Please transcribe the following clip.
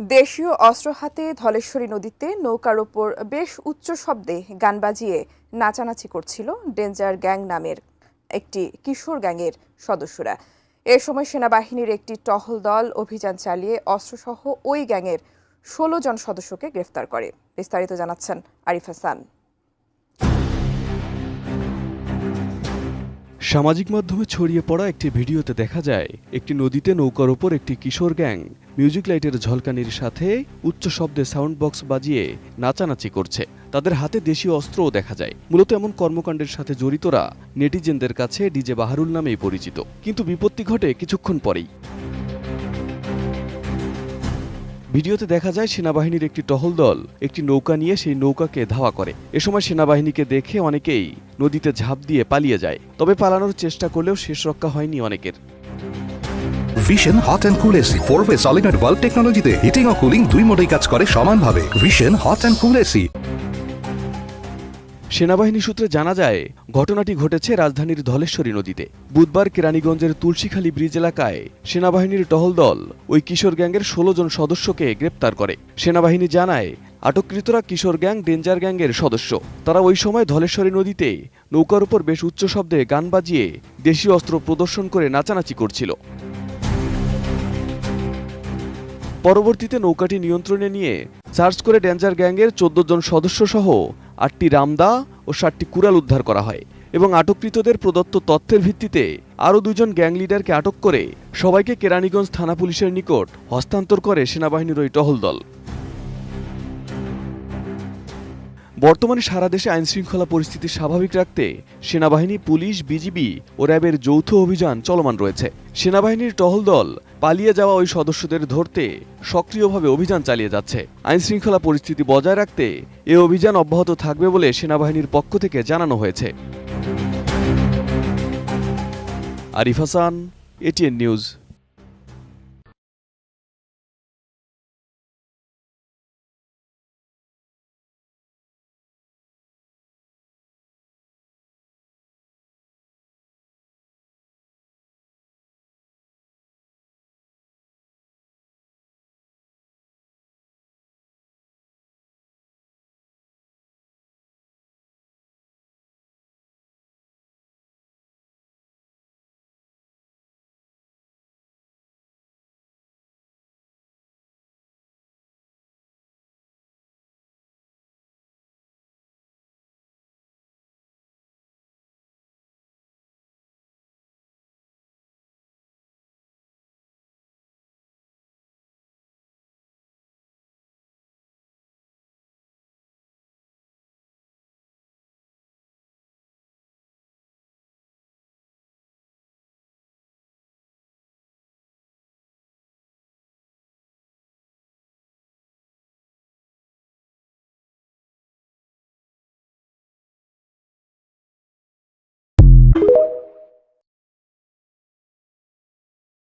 দেশীয় অস্ত্র হাতে ধলেশ্বরী নদীতে নৌকার ওপর বেশ উচ্চ শব্দে গান বাজিয়ে নাচানাচি করছিল ডেঞ্জার গ্যাং নামের একটি কিশোর গ্যাংয়ের সদস্যরা। এ সময় সেনাবাহিনীর একটি টহল দল অভিযান চালিয়ে অস্ত্রসহ ওই গ্যাংয়ের ষোলো জন সদস্যকে গ্রেফতার করে। বিস্তারিত জানাচ্ছেন আরিফ হাসান। সামাজিক মাধ্যমে ছড়িয়ে পড়া একটি ভিডিওতে দেখা যায়, একটি নদীতে নৌকার ওপর একটি কিশোর গ্যাং মিউজিক লাইটের ঝলকানির সাথে উচ্চ শব্দে সাউন্ড বক্স বাজিয়ে নাচানাচি করছে। তাদের হাতে দেশীয় অস্ত্রও দেখা যায়। মূলত এমন কর্মকাণ্ডের সাথে জড়িতরা নেটিজেনদের কাছে ডিজে বাহারুল নামেই পরিচিত। কিন্তু বিপত্তি ঘটে কিছুক্ষণ পরেই। ভিডিওতে দেখা যায় সেনাবাহিনীর একটি টহল দল একটি নৌকা নিয়ে সেই নৌকাকে ধাওয়া করে। এ সময় সেনাবাহিনীকে দেখে অনেকেই নদীতে ঝাঁপ দিয়ে পালিয়ে যায়। তবে পালানোর চেষ্টা করলেও শেষ রক্ষা হয়নি অনেকের। Vision hot and cool AC four way solid valve টেকনোলজিতে হিটিং ও কুলিং দুই মোডেই কাজ করে সমানভাবে। Vision hot and cool AC সেনাবাহিনী সূত্রে জানা যায়, ঘটনাটি ঘটেছে রাজধানীর ধলেশ্বরী নদীতে। বুধবার কেরানীগঞ্জের তুলসীখালী ব্রিজ এলাকায় সেনাবাহিনীর টহল দল ওই কিশোর গ্যাংয়ের ষোলো জন সদস্যকে গ্রেপ্তার করে। সেনাবাহিনী জানায়, আটককৃতরা কিশোর গ্যাং, ডেঞ্জার গ্যাংয়ের সদস্য। তারা ওই সময় ধলেশ্বরী নদীতে নৌকার উপর বেশ উচ্চ শব্দে গান বাজিয়ে দেশীয় অস্ত্র প্রদর্শন করে নাচানাচি করছিল। পরবর্তীতে নৌকাটি নিয়ন্ত্রণে নিয়ে সার্চ করে ডেঞ্জার গ্যাংয়ের চোদ্দ জন সদস্য সহ আটটি রামদা ও ষাটটি কুড়াল উদ্ধার করা হয় এবং আটককৃতদের প্রদত্ত তথ্যের ভিত্তিতে আরও দুজন গ্যাং লিডারকে আটক করে সবাইকে কেরানীগঞ্জ থানা পুলিশের নিকট হস্তান্তর করে সেনাবাহিনীর ওই টহল দল। বর্তমানে সারা দেশে আইনশৃঙ্খলা পরিস্থিতি স্বাভাবিক রাখতে সেনাবাহিনী, পুলিশ, বিজিবি ও র্যাবের যৌথ অভিযান চলমান রয়েছে। সেনাবাহিনীর টহল দল পালিয়ে যাওয়া ওই সদস্যদের ধরতে সক্রিয়ভাবে অভিযান চালিয়ে যাচ্ছে। আইনশৃঙ্খলা পরিস্থিতি বজায় রাখতে এ অভিযান অব্যাহত থাকবে বলে সেনাবাহিনীর পক্ষ থেকে জানানো হয়েছে। আরিফ হাসান, এটিএন নিউজ।